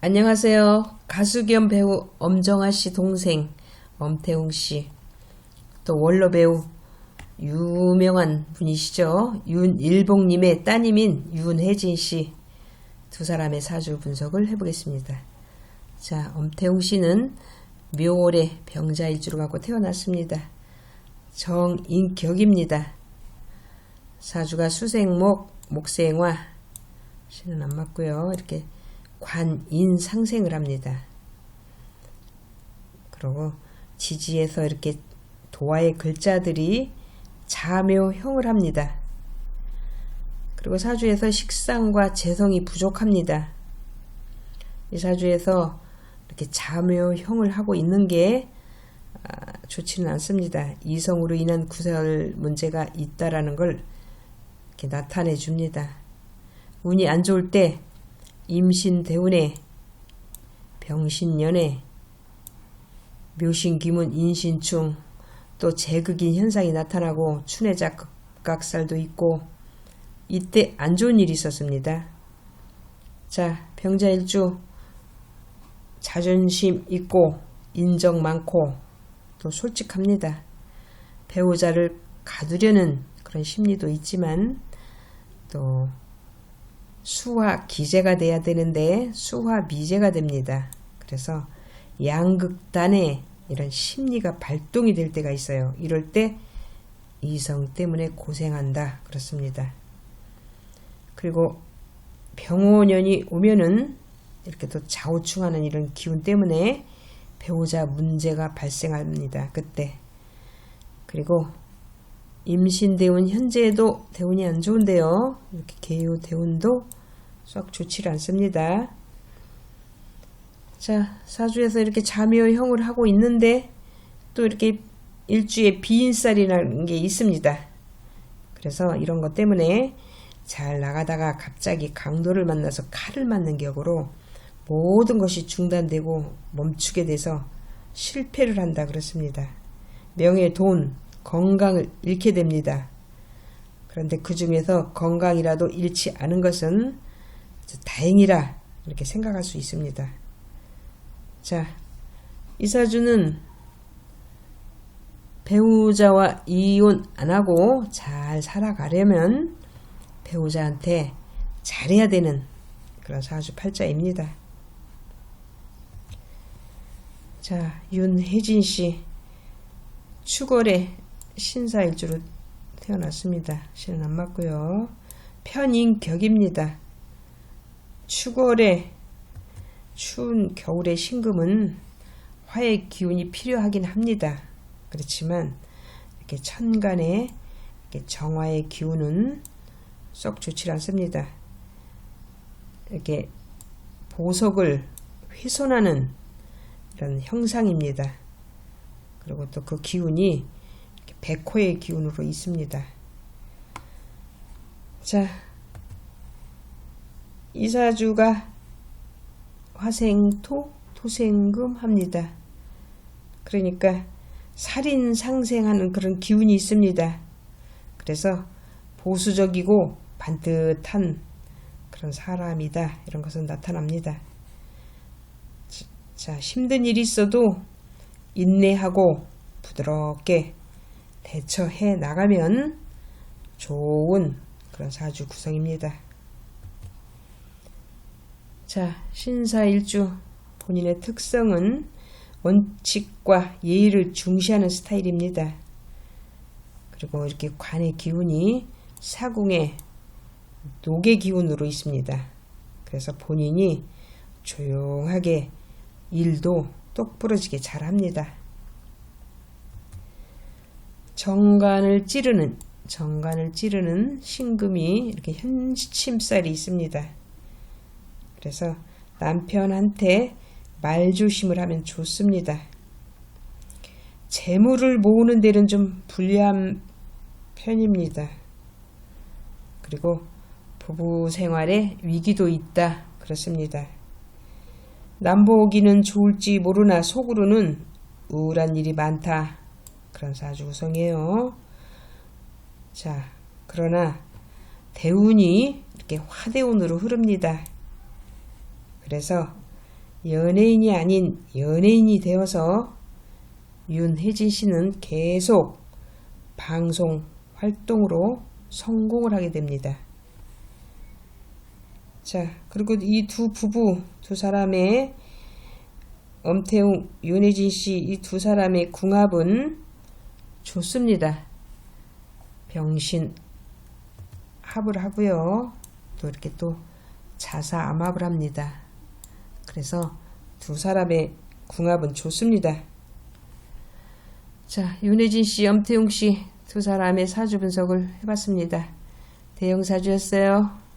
안녕하세요. 가수 겸 배우 엄정아 씨 동생 엄태웅 씨. 또 원로 배우 유명한 분이시죠. 윤일봉님의 따님인 윤혜진 씨. 두 사람의 사주 분석을 해보겠습니다. 자, 엄태웅 씨는 묘월에 병자일주를 갖고 태어났습니다. 정인격입니다. 사주가 수생목, 목생화, 신은 안 맞고요. 이렇게 관인 상생을 합니다. 그리고 지지에서 이렇게 도화의 글자들이 자묘형을 합니다. 그리고 사주에서 식상과 재성이 부족합니다. 이 사주에서 이렇게 자묘형을 하고 있는 게 아, 좋지는 않습니다. 이성으로 인한 구설 문제가 있다라는 걸 이렇게 나타내 줍니다. 운이 안 좋을 때 임신대운에 병신년에 묘신기문 인신충 또 재극인 현상이 나타나고 춘해자 극각살도 있고 이때 안 좋은 일이 있었습니다. 자 병자일주 자존심 있고 인정 많고 또 솔직합니다. 배우자를 가두려는 그런 심리도 있지만 또 수화 기재가 돼야 되는데 수화 미제가 됩니다. 그래서 양극단에 이런 심리가 발동이 될 때가 있어요. 이럴 때 이성 때문에 고생한다. 그렇습니다. 그리고 병원연이 오면은 이렇게 또 좌우충하는 이런 기운 때문에 배우자 문제가 발생합니다. 그때. 그리고 임신 대운 현재에도 대운이 안 좋은데요. 이렇게 개요 대운도 썩 좋지 않습니다. 자, 사주에서 이렇게 자묘형을 하고 있는데 또 이렇게 일주에 비인살이라는 게 있습니다. 그래서 이런 것 때문에 잘 나가다가 갑자기 강도를 만나서 칼을 맞는 격으로 모든 것이 중단되고 멈추게 돼서 실패를 한다 그렇습니다. 명예, 돈, 건강을 잃게 됩니다. 그런데 그 중에서 건강이라도 잃지 않은 것은 다행이라 이렇게 생각할 수 있습니다. 자, 이사주는 배우자와 이혼 안 하고 잘 살아가려면 배우자한테 잘해야 되는 그런 사주 팔자입니다. 자, 윤혜진 씨 추월에 신사일주로 태어났습니다. 신은 안 맞고요. 편인격입니다. 추월에 추운 겨울의 신금은 화의 기운이 필요하긴 합니다. 그렇지만 이렇게 천간에 이렇게 정화의 기운은 썩 좋지 않습니다. 이렇게 보석을 훼손하는 이런 형상입니다. 그리고 또 그 기운이 백호의 기운으로 있습니다. 자, 이사주가 화생토, 토생금 합니다. 그러니까 살인 상생하는 그런 기운이 있습니다. 그래서 보수적이고 반듯한 그런 사람이다. 이런 것은 나타납니다. 자, 힘든 일이 있어도 인내하고 부드럽게 대처해 나가면 좋은 그런 사주 구성입니다. 자, 신사일주 본인의 특성은 원칙과 예의를 중시하는 스타일입니다. 그리고 이렇게 관의 기운이 사궁의 녹의 기운으로 있습니다. 그래서 본인이 조용하게 일도 똑부러지게 잘합니다. 정관을 찌르는 정관을 찌르는 신금이 이렇게 현침살이 있습니다. 그래서 남편한테 말조심을 하면 좋습니다. 재물을 모으는 데는 좀 불리한 편입니다. 그리고 부부 생활에 위기도 있다. 그렇습니다. 남보기는 좋을지 모르나 속으로는 우울한 일이 많다. 그런 사주 구성이에요. 자, 그러나 대운이 이렇게 화대운으로 흐릅니다. 그래서 연예인이 아닌 연예인이 되어서 윤혜진 씨는 계속 방송 활동으로 성공을 하게 됩니다. 자, 그리고 이 두 부부, 두 사람의 엄태웅, 윤혜진 씨 이 두 사람의 궁합은 좋습니다. 병신 합을 하고요. 또 이렇게 또 자사 암합을 합니다. 그래서 두 사람의 궁합은 좋습니다. 자, 윤혜진 씨, 엄태웅 씨두 사람의 사주 분석을 해봤습니다. 대형 사주였어요.